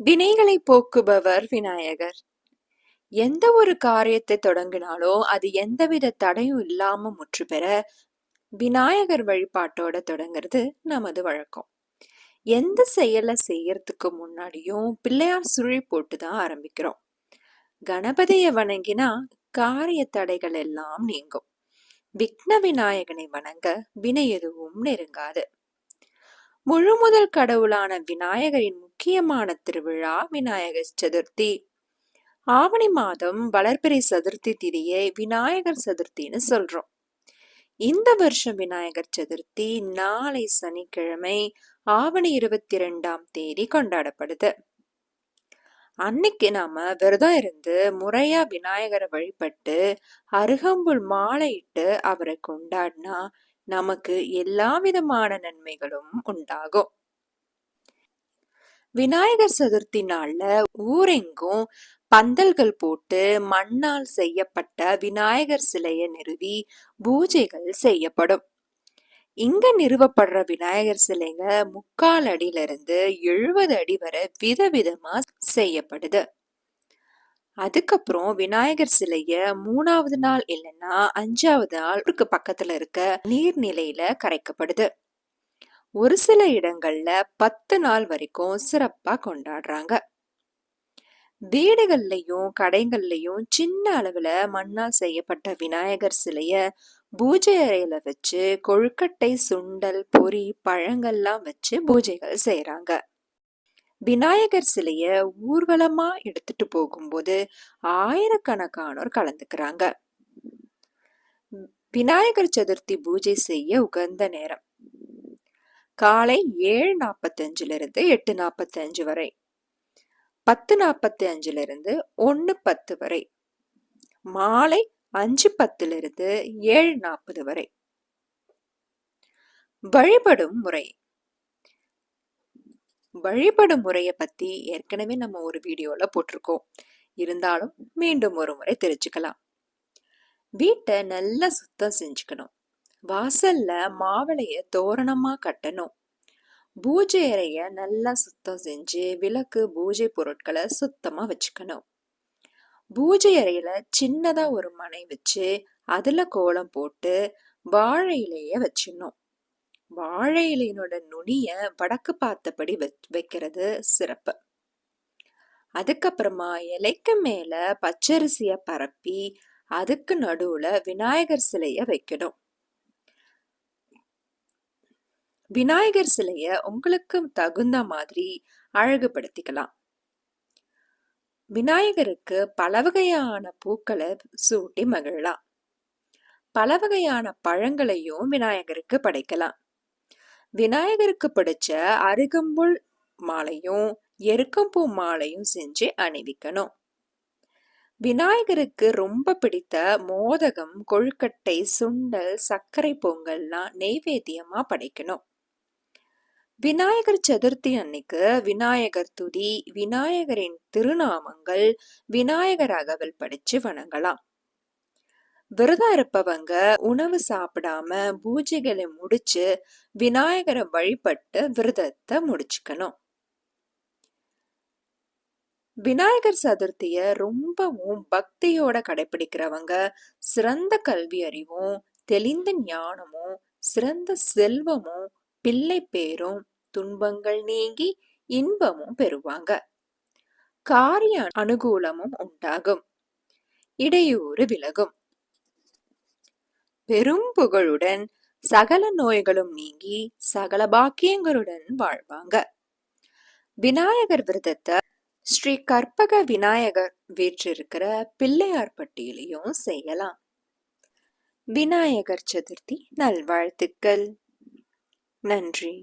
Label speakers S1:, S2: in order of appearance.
S1: வினைகளை போக்குபவர் விநாயகர். எந்த ஒரு காரியத்தை தொடங்கினாலோ அது எந்தவித தடையும் இல்லாம முற்று பெற விநாயகர் வழிபாட்டோட தொடங்குறது நமது வழக்கம். எந்த செயலை செய்யறதுக்கு முன்னாடியும் பிள்ளையார் சுழி போட்டு தான் ஆரம்பிக்கிறோம். கணபதியை வணங்கினா காரிய தடைகள் எல்லாம் நீங்கும். விக்ன விநாயகனை வணங்க வினை எதுவும் நெருங்காது. முழு முதல் கடவுளான விநாயகரின் முக்கியமான திருவிழா விநாயகர் சதுர்த்தி. ஆவணி மாதம் வளர்பிறை சதுர்த்தி திதியை விநாயகர் சதுர்த்தின்னு சொல்றோம். இந்த வருஷம் விநாயகர் சதுர்த்தி நாளை சனிக்கிழமை ஆவணி இருபத்தி ரெண்டாம் தேதி கொண்டாடப்படுது. அன்னைக்கு நாம விரதம் இருந்து முறையா விநாயகரை வழிபட்டு அருகம்புல் மாலையிட்டு அவரை கொண்டாடினா நமக்கு எல்லா விதமான நன்மைகளும் உண்டாகும். விநாயகர் சதுர்த்தி நாள்ல ஊரெங்கும் பந்தல்கள் போட்டு மண்ணால் செய்யப்பட்ட விநாயகர் சிலையை நிறுவி பூஜைகள் செய்யப்படும். இங்க நிறுவப்படுற விநாயகர் சிலைங்க முக்கால் அடியில இருந்து எழுபது அடி வரை விதவிதமா செய்யப்படுது. அதுக்கப்புறம் விநாயகர் சிலைய மூணாவது நாள் இல்லைன்னா அஞ்சாவது நாளுக்கு பக்கத்துல இருக்க நீர்நிலையில கரைக்கப்படுது. ஒரு சில இடங்கள்ல பத்து நாள் வரைக்கும் சிறப்பா கொண்டாடுறாங்க. வீடுகள்லையும் கடைகள்லயும் சின்ன அளவுல மண்ணால் செய்யப்பட்ட விநாயகர் சிலைய பூஜை அறையில வச்சு கொழுக்கட்டை சுண்டல் பொறி பழங்கள்லாம் வச்சு பூஜைகள் செய்யறாங்க விநாயகர் சிலைய ஊர்வலமா எடுத்துட்டு போகும்போது ஆயிரக்கணக்கானோர் கலந்துக்கிறாங்க. விநாயகர் சதுர்த்தி பூஜை செய்ய உகந்த நேரம். காலை ஏழு நாற்பத்தஞ்சிலிருந்து எட்டு நாற்பத்தஞ்சு வரை. பத்து நாற்பத்தி அஞ்சிலிருந்து ஒன்று பத்து வரை. மாலை அஞ்சு பத்திலிருந்து ஏழு நாற்பது வரை. வழிபடும் முறை. வழிபடும் முறையை பத்தி ஏற்கனவே நம்ம ஒரு வீடியோல போட்டிருக்கோம். இருந்தாலும் மீண்டும் ஒரு முறை தெரிஞ்சுக்கலாம். வீட்டை நல்லா சுத்தம் செஞ்சுக்கணும். வாசல்ல மாவிளைய தோரணமா கட்டணும். பூஜை அறைய நல்லா சுத்தம் செஞ்சு விளக்கு பூஜை பொருட்களை சுத்தமா வச்சுக்கணும். பூஜை அறையில சின்னதா ஒரு மனை வச்சு அதுல கோலம் போட்டு வாழை இலைய வச்சிடணும். வாழை இலையினோட நுனிய வடக்கு பார்த்தபடி வைக்கிறது சிறப்பு. அதுக்கப்புறமா இலைக்கு மேல பச்சரிசிய பரப்பி அதுக்கு நடுவுல விநாயகர் சிலைய வைக்கணும். விநாயகர் சிலைய உங்களுக்கு தகுந்த மாதிரி அழகுபடுத்திக்கலாம். விநாயகருக்கு பல வகையான பூக்களை சூட்டி மகிழலாம். பல வகையான பழங்களையும் விநாயகருக்கு படைக்கலாம். விநாயகருக்கு பிடிச்ச அருகம்புல் மாலையும் எருக்கம்பூ மாலையும் செஞ்சு அணிவிக்கணும். விநாயகருக்கு ரொம்ப பிடித்த மோதகம் கொழுக்கட்டை சுண்டல் சர்க்கரை பொங்கல்லாம் நெய்வேத்தியமா படைக்கணும். விநாயகர் சதுர்த்தி அன்னைக்கு விநாயகர் துதி விநாயகரின் திருநாமங்கள் விநாயகர் அகவல் படிச்சு வணங்கலாம். விரதம் இருப்பவங்க உணவு சாப்பிடாம பூஜைகளை முடிச்சு விநாயகரை வழிபட்டு விரதத்தை முடிச்சுக்கணும். விநாயகர் சதுர்த்திய ரொம்பவும் பக்தியோட கடைபிடிக்கிறவங்க சிறந்த கல்வி அறிவும் தெளிந்த ஞானமும் சிறந்த செல்வமும் பிள்ளை பேரும் துன்பங்கள் நீங்கி இன்பமும் பெறுவாங்க. காரிய அனுகூலமும் உண்டாகும். இடையூறு விலகும். பெரும் புகழுடன் சகல நோய்களும் நீங்கி சகல பாக்கியங்களுடன் வாழ்வாங்க. விநாயகர் விரதத்தை ஸ்ரீ கற்பக விநாயகர் வீற்றிருக்கிற பிள்ளையார் பட்டியலையும் செய்யலாம். விநாயகர் சதுர்த்தி நல்வாழ்த்துக்கள். நன்றி.